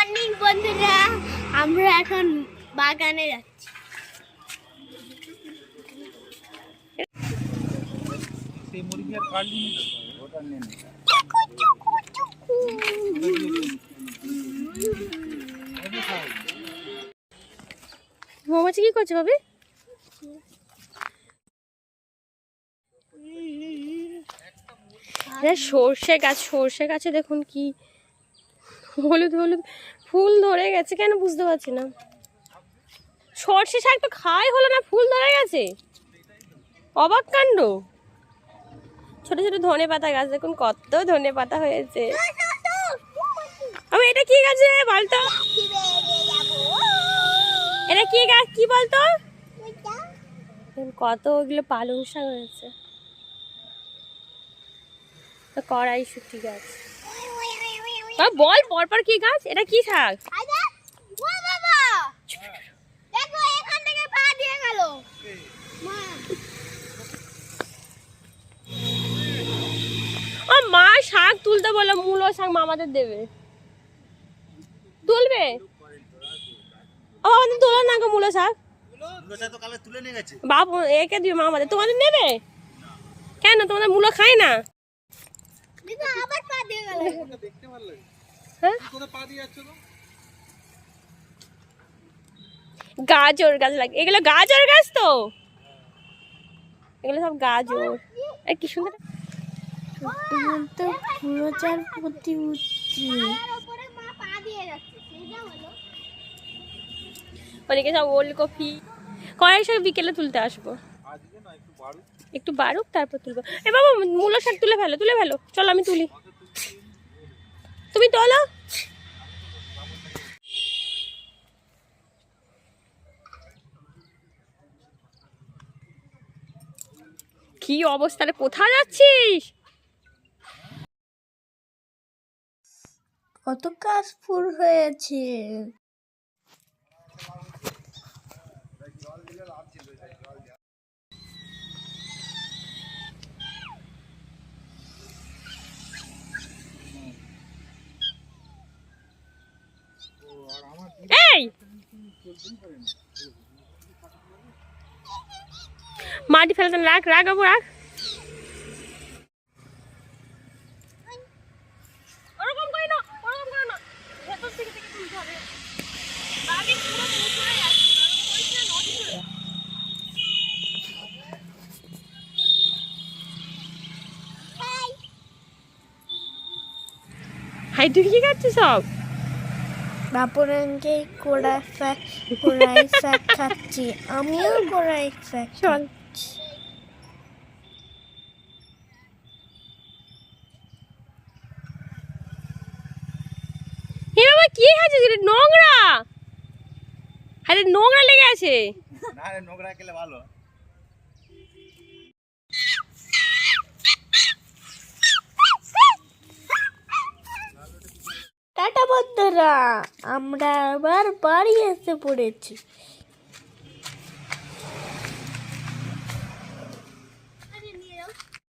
Morning, বন্ধুরা। আমরা এখন বাগানে যাচ্ছি। মৌমাছি কি করছে ভাবি? সর্ষে গাছ, সর্ষে গাছে দেখুন কি হলুদ হলুদ। ফুল ধরে গেছে কেন বুঝতে পারছি না। সর্ষে শাক তো খাই হলো না, ফুল ধরে গেছে। অবাক কাণ্ড। ছোট ছোট ধনে পাতা গাছ, দেখুন কত ধনে পাতা হয়েছে। আমি, এটা কি গাছ বলতো? এটা কি গাছ, কি বলতো? কত ওগুলো পালং শাক হয়েছে। কড়াই শুটি গাছ। আ, বল পরপর কি গাছ? এটা কি শাক? বাবা! দেখো এখান থেকে পা দিয়ে গেল। মা। ও মা শাক তুলতে বলল মূলো শাক মামাদের দেবে। তুলবে? ও আমাদের তোলো না গো মূলো শাক। তো বাপ একে দিবে মামাদের তোমাদের নেবে? কেন? তোমাদের মূলো খায় না? দেখো আবার পা দিয়ে গেল। দেখতে ভালো লাগে। হ্যাঁ? কোথায় পা দিয়ে যাচ্ছ তো গাজর গাছ লাগে। এগুলো গাজর গাছ তো? এগুলো সব গাজর। আর কি সুন্দর। তো প্রচার প্রতি উঠছে উপরে মা পা দিয়ে যাচ্ছে সেটা হলো। অনেকে সব ওল কফি কড়াই বিকেলে তুলতে আসব। আজকে না একটু বাড়ু একটু বাড়ুক, তারপর তুলবো। এ বাবা, মূলো শাক তুলে ফেলো তুলে ফেলো। চলো, আমি তুলি। তুমি তোলো। কি অবস্থা রে? কোথায় যাচ্ছিস? কত কাজ ফুল হয়েছে। এই! মাটি ফেলতে রাখ রাখ বাবু রাখ। তুই কি খাচ্ছিস সব? বাপুরানকে কোড়াই শাক কোড়াই শাক খাচ্ছি আমিও কোড়াই শাক চল। হে বাবা কি খাচ্ছিস রে? নোংরা! আরে নোংরা লেগে আছে। না রে নোংরা খেলে ভালো। বন্ধুরা আমরা আবার বাড়ি এসে পড়েছি।